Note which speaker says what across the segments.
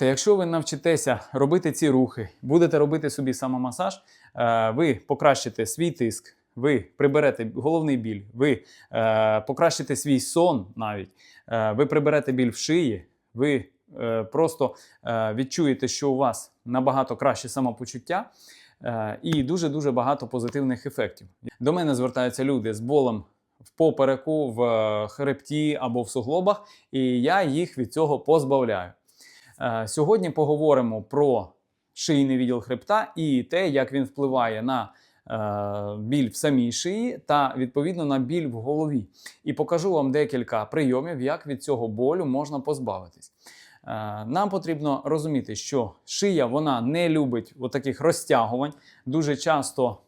Speaker 1: Та якщо ви навчитеся робити ці рухи, будете робити собі самомасаж, е, ви покращите свій тиск, ви приберете головний біль, ви е, покращите свій сон навіть, е, ви приберете біль в шиї, ви просто відчуєте, що у вас набагато краще самопочуття і дуже-дуже багато позитивних ефектів. До мене звертаються люди з болем в попереку, в хребті або в суглобах, і я їх від цього позбавляю. Е, Сьогодні поговоримо про шийний відділ хребта і те, як він впливає на е, біль в самій шиї та відповідно на біль в голові. І покажу вам декілька прийомів, як від цього болю можна позбавитись. Е, Нам потрібно розуміти, що шия вона не любить таких розтягувань. Дуже часто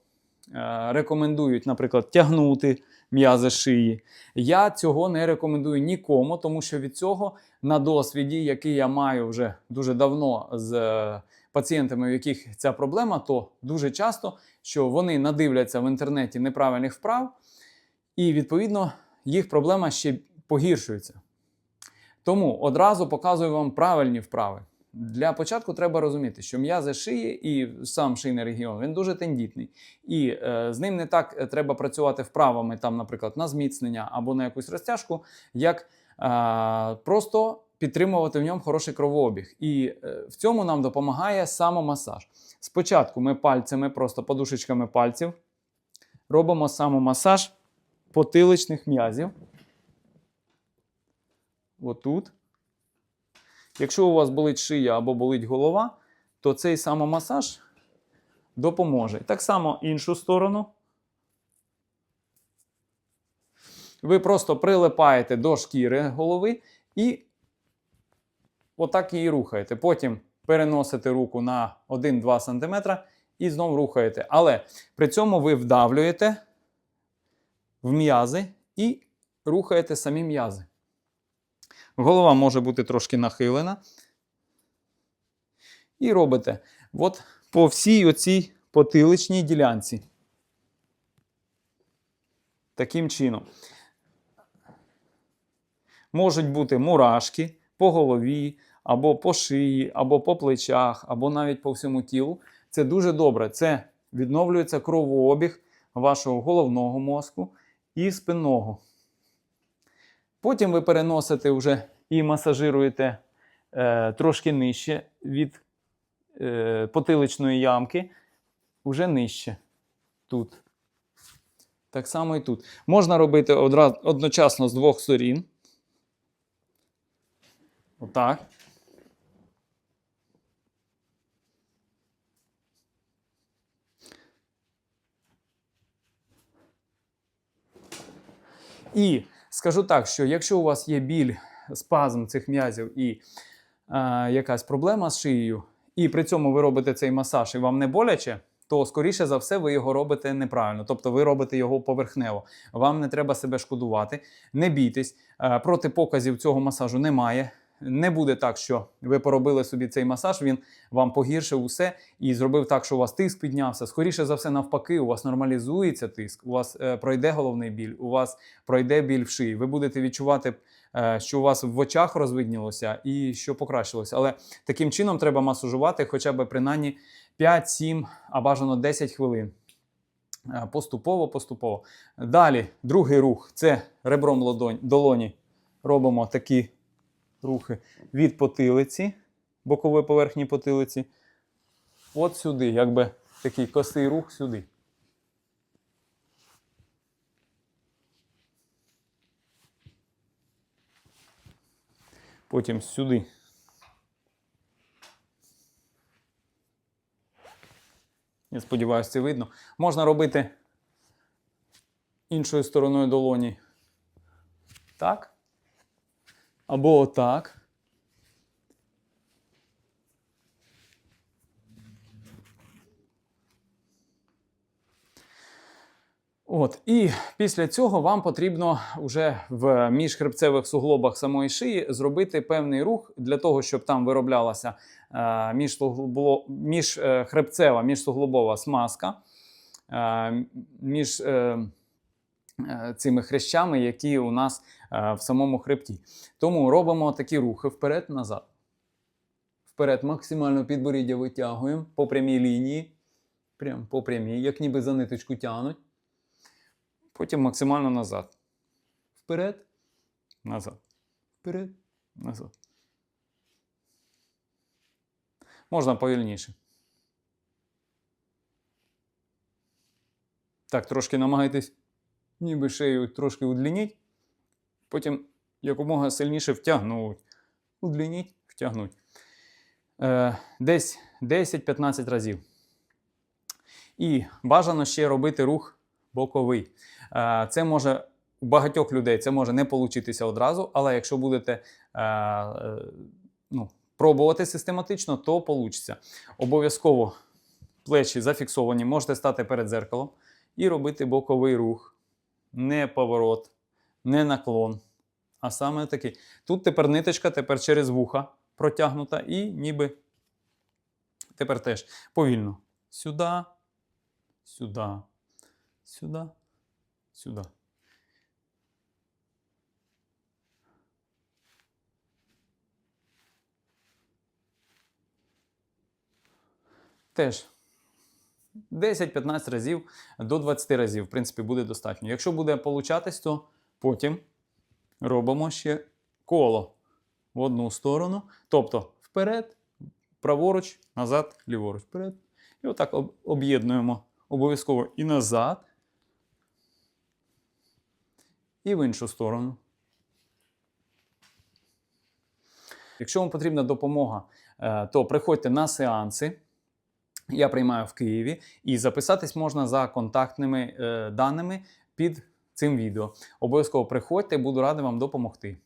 Speaker 1: рекомендують, наприклад, тягнути м'язи шиї. Я цього не рекомендую нікому, тому що від цього на досвіді, який я маю вже дуже давно з е, пацієнтами, у яких ця проблема, то дуже часто, що вони надивляться в інтернеті неправильних вправ, і відповідно їх проблема ще погіршується. Тому одразу показую вам правильні вправи. Для початку треба розуміти, що м'язи шиї і сам шийний регіон він дуже тендітний, і е, з ним не так е, треба працювати вправами, там, наприклад, на зміцнення або на якусь розтяжку, як е, просто підтримувати в ньому хороший кровообіг. І е, в цьому нам допомагає самомасаж. Спочатку ми пальцями, просто подушечками пальців, робимо самомасаж потиличних м'язів. Отут. Якщо у вас болить шия або болить голова, то цей самомасаж допоможе. Так само іншу сторону. Ви просто прилипаєте до шкіри голови і отак її рухаєте. Потім переносите руку на 1-2 см і знову рухаєте. Але при цьому ви вдавлюєте в м'язи і рухаєте самі м'язи. Голова може бути трошки нахилена. І робите от по всій оцій потиличній ділянці. Таким чином. Можуть бути мурашки по голові, або по шиї, або по плечах, або навіть по всьому тілу. Це дуже добре. Це відновлюється кровообіг вашого головного мозку і спинного. Потім ви переносите вже і масажируєте е, трошки нижче від е, потиличної ямки, вже нижче. Тут. Так само і тут. Можна робити одразу, одночасно з двох сторін. Отак. І скажу так, що якщо у вас є біль, спазм цих м'язів і е, якась проблема з шиєю, і при цьому ви робите цей масаж і вам не боляче, то скоріше за все ви його робите неправильно. Тобто ви робите його поверхнево. Вам не треба себе шкодувати, не бійтесь. Е, протипоказів цього масажу немає. Не буде так, що ви поробили собі цей масаж, він вам погіршив усе і зробив так, що у вас тиск піднявся. Скоріше за все, навпаки, у вас нормалізується тиск, у вас е, пройде головний біль, у вас пройде біль в шиї. Ви будете відчувати, е, що у вас в очах розвиднілося і що покращилося. Але таким чином треба масажувати хоча б принаймні 5-7, а бажано 10 хвилин. Е, Поступово, поступово. Далі, другий рух це ребром долоні. Робимо такі рухи від потилиці, бокової поверхні потилиці. От сюди, якби такий косий рух сюди. Потім сюди. Я сподіваюся, це видно. Можна робити іншою стороною долоні. Так. Або отак. От, і після цього вам потрібно вже в міжхребцевих суглобах самої шиї зробити певний рух для того, щоб там вироблялася е, міжхребцева, міжсуглобова смазка е, між е, цими хрящами, які у нас е, в самому хребті. Тому робимо такі рухи вперед-назад. Вперед максимально підборіддя витягуємо по прямій лінії. Прям по прямій, як ніби за ниточку тягнуть. Потім максимально назад. Вперед, назад. Вперед, назад. Можна повільніше. Так, трошки намагайтесь ніби шею трошки удлініть. Потім якомога сильніше втягнуть. Удлініть, втягнуть. Е, десь 10-15 разів. І бажано ще робити рух боковий. Е, Це може у багатьох людей це може не получитися одразу, але якщо будете е, е, ну, пробувати систематично, то вийде. Обов'язково плечі зафіксовані, можете стати перед зеркалом і робити боковий рух. Не поворот, не наклон. А саме такий. Тут тепер ниточка, тепер через вуха протягнута, і ніби тепер теж повільно. Сюди, сюди, сюди, сюди. Теж 10-15 разів до 20 разів, в принципі, буде достатньо. Якщо буде получатись, то потім робимо ще коло в одну сторону. Тобто вперед, праворуч, назад, ліворуч, вперед. І отак об'єднуємо обов'язково і назад, і в іншу сторону. Якщо вам потрібна допомога, е, то приходьте на сеанси. Я приймаю в Києві і записатись можна за контактними е, даними під цим відео. Обов'язково приходьте, буду радий вам допомогти.